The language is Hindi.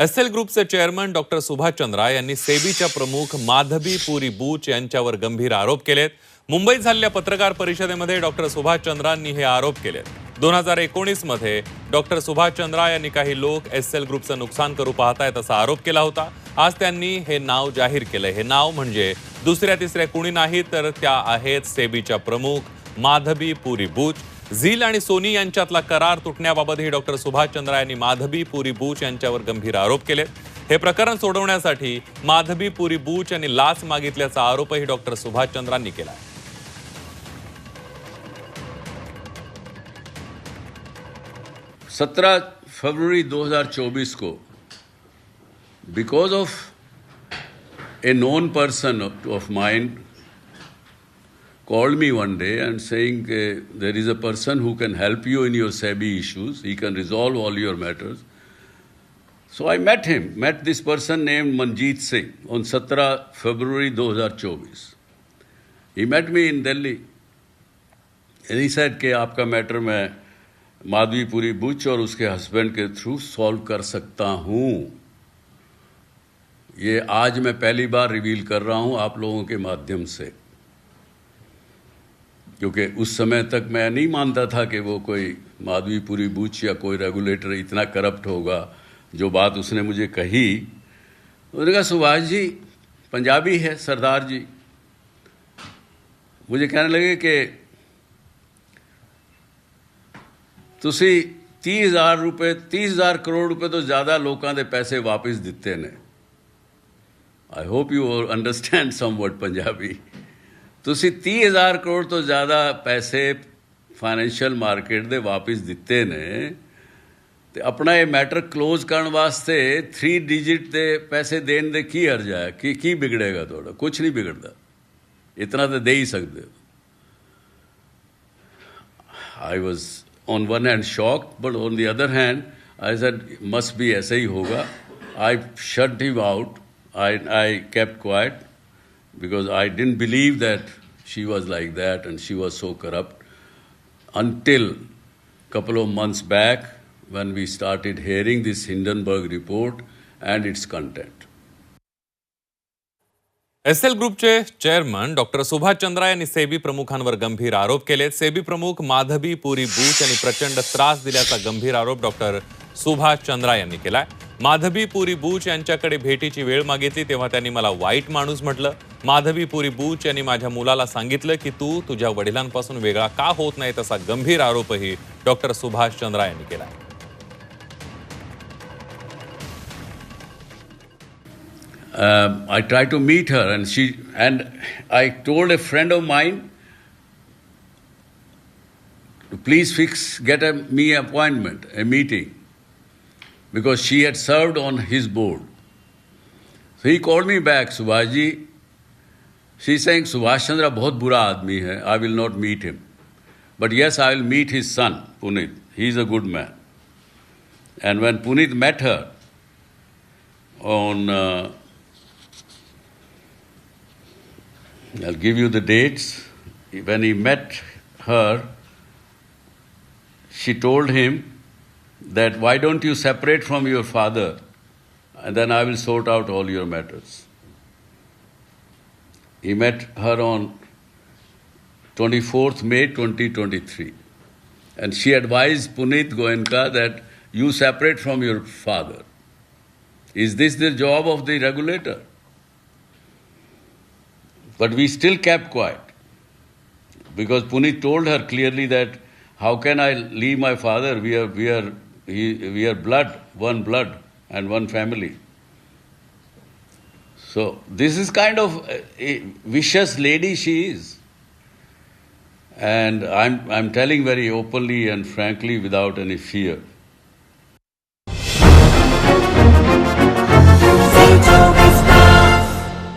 एस एल ग्रुपचे चेअरमन डॉक्टर सुभाष चंद्रा यांनी सेबीच्या प्रमुख माधबी पुरी बूच यांच्यावर गंभीर आरोप केलेत. मुंबईत झालेल्या पत्रकार परिषदेमध्ये डॉक्टर सुभाष चंद्रांनी हे आरोप केलेत. दोन हजार एकोणीसमध्ये डॉक्टर सुभाष चंद्रा यांनी काही लोक एस एल ग्रुपचं नुकसान करू पाहतायत असा आरोप केला होता. आज त्यांनी हे नाव जाहीर केलं. हे नाव म्हणजे दुसऱ्या तिसऱ्या कुणी नाही तर त्या आहेत सेबीच्या प्रमुख माधबी पुरी बूच. झील आणि सोनी यांच्यातला करार तुटण्याबाबतही डॉक्टर सुभाषचंद्रा यांनी माधबी पुरी बूच यांच्यावर गंभीर आरोप केले. हे प्रकरण सोडवण्यासाठी माधबी पुरी बूच यांनी लाच मागितल्याचा आरोपही डॉक्टर सुभाषचंद्रांनी केला. सत्रह फरवरी 2024 को because of a known person of mind called me one day and saying uh, there is a person who can help you in your SEBI issues. He can resolve all your matters. So I met him, met this person named Manjeet Singh on 17 February 2024. He met me in Delhi. And he said कि आपका मैटर मैं माधवीपुरी बुच और उसके हस्बैंड के थ्रू सॉल्व कर सकता हूँ ये आज मैं पहली बार रिवील कर रहा हूँ आप लोगों के माध्यम से क्योंकि उस समय तक मैं नहीं मानता था कि वो कोई माधवीपुरी बुच या कोई रेगुलेटर इतना करप्ट होगा जो बात उसने मुझे कही उसने कहा सुभाष जी पंजाबी है सरदार जी मुझे कहने लगे कि ਤੁਸੀਂ 30000 ਰੁਪਏ 30000 ਕਰੋੜ ਰੁਪਏ ਤੋਂ ਜ਼ਿਆਦਾ ਲੋਕਾਂ ਦੇ ਪੈਸੇ ਵਾਪਸ ਦਿੱਤੇ ਨੇ I hope you understand somewhat Punjabi ਤੁਸੀਂ 30000 ਕਰੋੜ ਤੋਂ ਜ਼ਿਆਦਾ ਪੈਸੇ ਫਾਈਨੈਂਸ਼ੀਅਲ ਮਾਰਕੀਟ ਦੇ ਵਾਪਸ ਦਿੱਤੇ ਨੇ ਤੇ ਆਪਣਾ ਇਹ ਮੈਟਰ ক্লোਜ਼ ਕਰਨ ਵਾਸਤੇ 3 ਡਿਜਿਟ ਦੇ ਪੈਸੇ ਦੇਣ ਦੇ ਕੀ ਅਰਜ ਹੈ ਕਿ ਕੀ ਵਿਗੜੇਗਾ ਤੁਹਾਡਾ ਕੁਝ ਨਹੀਂ ਵਿਗੜਦਾ ਇਤਨਾ ਤਾਂ ਦੇ ਹੀ ਸਕਦੇ ਹੋ I was on one hand shock but on the other hand I said must भी ऐसा ही होगा I shut him out I I kept quiet because I didn't believe that she was like that and she was so corrupt until couple of months back when we started hearing this Hindenburg report and its content. S L ग्रुपचे चेअरमन डॉक्टर सुभाष चंद्रा यांनी सेबी प्रमुखांवर गंभीर आरोप केले सेबी प्रमुख माधवी पुरी बूच यांनी प्रचंड त्रास दिल्याचा गंभीर आरोप डॉक्टर सुभाष चंद्रा यांनी केलाय माधवी पुरी बूच यांच्याकडे भेटीची वेळ मागितली तेव्हा त्यांनी मला वाईट माणूस म्हटलं माधबी पुरी बूच यांनी माझ्या मुलाला सांगितलं की तू तुझ्या वडिलांपासून वेगळा का होत नाही तसा गंभीर आरोपही डॉक्टर सुभाष चंद्रा यांनी केलाय um, I tried to meet her, and she and I told a friend of mine to please fix get a me appointment, a meeting, because she had served on his board. So he called me back, Subhaji. She's saying Subhash Chandra बहुत बुरा आदमी है. Will not meet him, but yes, I will meet his son Punit. He is a good man. And when Punit met her on uh, I'll give you the dates. When he met her, she told him that why don't you separate from your father and then I will sort out all your matters. He met her on 24th May 2023. And she advised Punit Goenka that you separate from your father. Is this the job of the regulator? But we still kept quiet because Punit told her clearly that how can I leave my father? We are, we are, he, we are blood, one blood and one family. So this is kind of a, a vicious lady she is. And I'm, I'm telling very openly and frankly without any fear